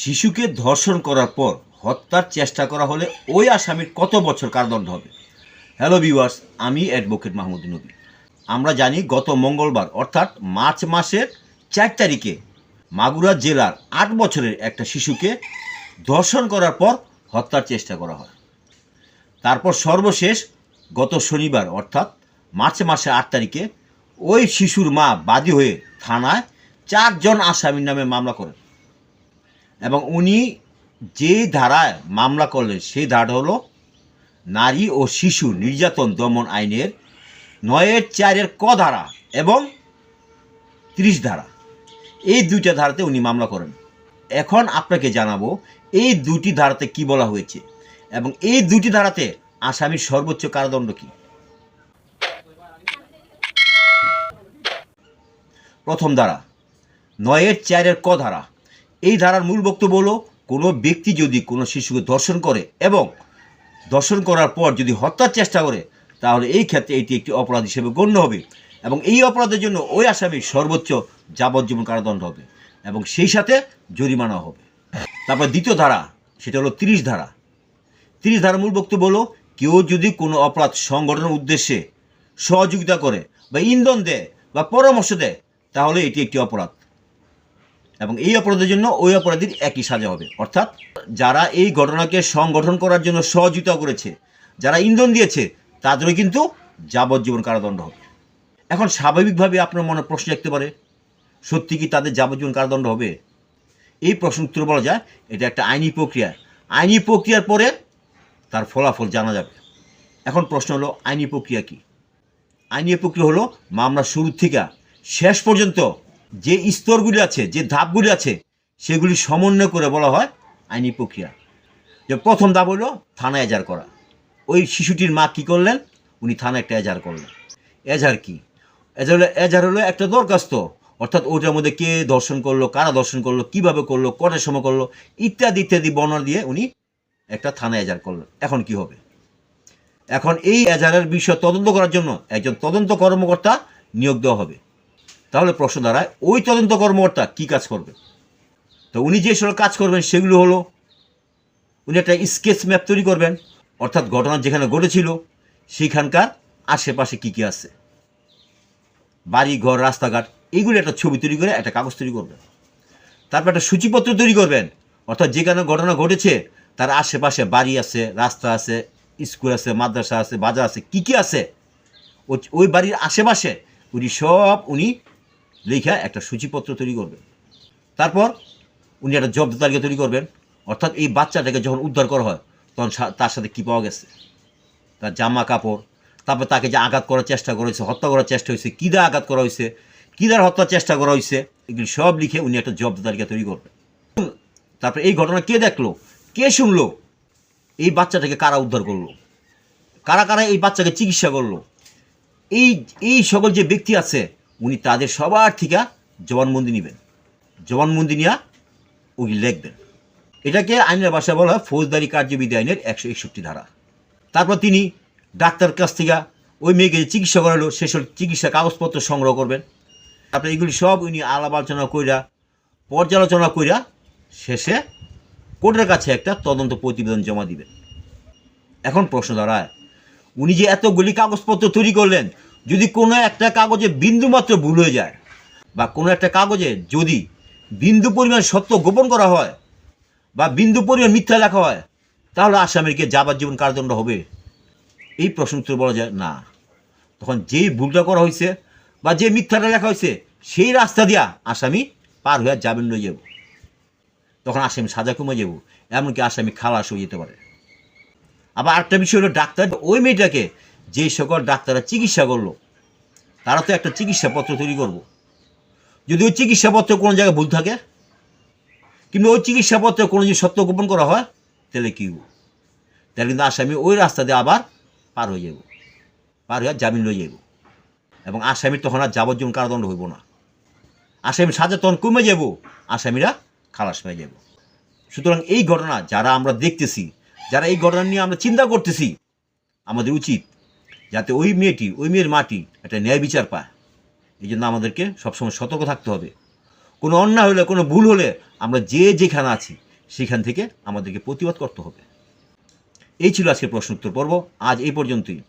শিশুকে ধর্ষণ করার পর হত্যার চেষ্টা করা হলে ওই আসামির কত বছর কারাদণ্ড হবে? হ্যালো ভিউয়ার্স আমি অ্যাডভোকেট মাহমুদ নবী। আমরা জানি গত মঙ্গলবার, অর্থাৎ মার্চ মাসের চার তারিখে মাগুরা জেলার আট বছরের একটা শিশুকে ধর্ষণ করার পর হত্যার চেষ্টা করা হয়। তারপর সর্বশেষ গত শনিবার, অর্থাৎ মার্চ মাসে আট তারিখে ওই শিশুর মা বাদী হয়ে থানায় চারজন আসামির নামে মামলা করেন। এবং উনি যে ধারায় মামলা করলেন, সেই ধারাটা হলো নারী ও শিশু নির্যাতন দমন আইনের নয়ের চারের ক ধারা এবং ত্রিশ ধারা। এই দুইটা ধারাতে উনি মামলা করেন। এখন আপনাকে জানাব, এই দুটি ধারাতে কি বলা হয়েছে এবং এই দুটি ধারাতে আসামির সর্বোচ্চ কারাদণ্ড কি? প্রথম ধারা, নয়ের চারের ক ধারা এই ধারার মূল বক্তব্য হলো, কোনো ব্যক্তি যদি কোনো শিশুকে ধর্ষণ করে এবং ধর্ষণ করার পর যদি হত্যার চেষ্টা করে, তাহলে এই ক্ষেত্রে এটি একটি অপরাধ হিসেবে গণ্য হবে এবং এই অপরাধের জন্য ওই আসামির সর্বোচ্চ যাবজ্জীবন কারাদণ্ড হবে এবং সেই সাথে জরিমানা হবে। তারপর দ্বিতীয় ধারা, সেটা হলো তিরিশ ধারা। তিরিশ ধারার মূল বক্তব্য হলো, কেউ যদি কোনো অপরাধ সংগঠনের উদ্দেশ্যে সহযোগিতা করে বা ইন্ধন দেয় বা পরামর্শ দেয়, তাহলে এটি একটি অপরাধ। এবং এই অপরাধের জন্য ওই অপরাধীর একই সাজা হবে। অর্থাৎ যারা এই ঘটনাকে সংগঠন করার জন্য সহযোগিতা করেছে, যারা ইন্ধন দিয়েছে, তাদেরও কিন্তু যাবজ্জীবন কারাদণ্ড হবে। এখন স্বাভাবিকভাবে আপনার মনে প্রশ্ন রাখতে পারে, সত্যি কি তাদের যাবজ্জীবন কারাদণ্ড হবে? এই প্রশ্ন উত্তর বলা যায়, এটা একটা আইনি প্রক্রিয়া। আইনি প্রক্রিয়ার পরে তার ফলাফল জানা যাবে। এখন প্রশ্ন হলো, আইনি প্রক্রিয়া কি? আইনি প্রক্রিয়া হলো মামলা শুরু থেকে শেষ পর্যন্ত যে স্তরগুলি আছে, যে ধাপগুলি আছে, সেগুলি সমন্বয় করে বলা হয় আইনি প্রক্রিয়া। যে প্রথম ধাপ হলো থানায় এজার করা। ওই শিশুটির মা কী করলেন? উনি থানায় একটা এজার করলেন। এজার কি? এজার হলো এজার হলো একটা দরখাস্ত। অর্থাৎ ওটার মধ্যে কে দর্শন করল, কারা দর্শন করল, কীভাবে করল, কটার সময় করল, ইত্যাদি ইত্যাদি বর্ণনা দিয়ে উনি একটা থানায় এজার করলেন। এখন কি হবে? এখন এই এজারের বিষয় তদন্ত করার জন্য একজন তদন্ত কর্মকর্তা নিয়োগ দেওয়া হবে। তাহলে প্রশ্ন দাঁড়ায়, ওই তদন্ত কর্মকর্তা কী কাজ করবে? তো উনি যে সকল কাজ করবেন সেগুলো হলো, উনি একটা স্কেচ ম্যাপ তৈরি করবেন, অর্থাৎ ঘটনা যেখানে ঘটেছিল সেইখানকার আশেপাশে কী কী আছে? বাড়ি, ঘর, রাস্তাঘাট এইগুলো একটা ছবি তৈরি করে একটা কাগজ তৈরি করবেন। তারপর একটা সূচিপত্র তৈরি করবেন, অর্থাৎ যেখানে ঘটনা ঘটেছে, তার আশেপাশে বাড়ি আছে, রাস্তা আছে, স্কুল আছে, মাদ্রাসা আছে, বাজার আছে, কী কী আছে ওই বাড়ির আশেপাশে উনি সব উনি লেখা একটা সূচিপত্র তৈরি করবেন। তারপর উনি একটা জব্দ তালিকা তৈরি করবেন। অর্থাৎ এই বাচ্চাটাকে যখন উদ্ধার করা হয়, তখন তার সাথে কী পাওয়া গেছে? তার জামা কাপড়, তারপর তাকে যে আঘাত করার চেষ্টা করা হয়েছে, হত্যা করার চেষ্টা হয়েছে, কী দ্বারা আঘাত করা হয়েছে, কী দ্বারা হত্যার চেষ্টা করা হয়েছে, এগুলি সব লিখে উনি একটা জব্দ তালিকা তৈরি করবেন। তারপরে এই ঘটনা কে দেখল? কে শুনলো? এই বাচ্চাটাকে কারা উদ্ধার করল? কারা কারা এই বাচ্চাকে চিকিৎসা করল? এই এই সকল যে ব্যক্তি আছে উনি তাদের সবার থেকে জবানবন্দি নেবেন। জবানবন্দি নিয়ে উনি লেখবেন। এটাকে আইনের ভাষায় বলা হয় ফৌজদারি কার্যবিধি আইনের একশো একষট্টি ধারা। তারপর তিনি ডাক্তার কাছ থেকে ওই মেয়েকে চিকিৎসা করালো সেসব চিকিৎসা কাগজপত্র সংগ্রহ করবেন। তারপরে এগুলি সব উনি আলাপ আলোচনা কইরা, পর্যালোচনা কইরা শেষে কোর্টের কাছে একটা তদন্ত প্রতিবেদন জমা দিবেন। এখন প্রশ্ন দাঁড়ায়, উনি যে এতগুলি কাগজপত্র তৈরি করলেন যদি কোনো একটা কাগজে বিন্দুমাত্র ভুল হয়ে যায়, বা কোনো একটা কাগজে যদি বিন্দু পরিমাণ সত্য গোপন করা হয়, বা বিন্দু পরিমাণ মিথ্যা লেখা হয়, তাহলে আসামিকে যাবার জীবন কারাদণ্ড হবে? এই প্রশ্ন উত্তর বলা যায় না। তখন যেই ভুলটা করা হয়েছে, বা যে মিথ্যাটা লেখা হয়েছে, সেই রাস্তা দিয়া আসামি পার হয়ে যাবেন লয়ে যাব। তখন আসামি সাজা কমে যাব, এমনকি আসামি খালাস হয়ে যেতে পারে। আবার আরেকটা বিষয় হলো ডাক্তার, ওই মেয়েটাকে যে সকল ডাক্তাররা চিকিৎসা করল, তারা তো একটা চিকিৎসাপত্র তৈরি করব। যদি ওই চিকিৎসাপত্র কোনো জায়গায় ভুল থাকে কিন্তু ওই চিকিৎসাপত্রে কোনো যদি সত্য গোপন করা হয়, তাহলে কী? তাহলে কিন্তু আসামি ওই রাস্তা দিয়ে আবার পার হয়ে যাব পার হয়ে জামিন লয়ে যাব এবং আসামির তখন আর যাবজ্জীবন কারাদণ্ড হইব না আসামির সাজা তখন কমে যাব আসামিরা খালাস পেয়ে যাব সুতরাং এই ঘটনা যারা আমরা দেখতেছি, যারা এই ঘটনা নিয়ে আমরা চিন্তা করতেছি, আমাদের উচিত যাতে ওই মেয়েটি, ওই মেয়ের মাটি একটা ন্যায় বিচার পায়। এই জন্য আমাদেরকে সবসময় সতর্ক থাকতে হবে। কোনো অন্যায় হলে, কোনো ভুল হলে আমরা যে যেখানে আছি, সেখান থেকে আমাদেরকে প্রতিবাদ করতে হবে। এই ছিল আজকে প্রশ্ন উত্তর পর্ব। আজ এই পর্যন্তই।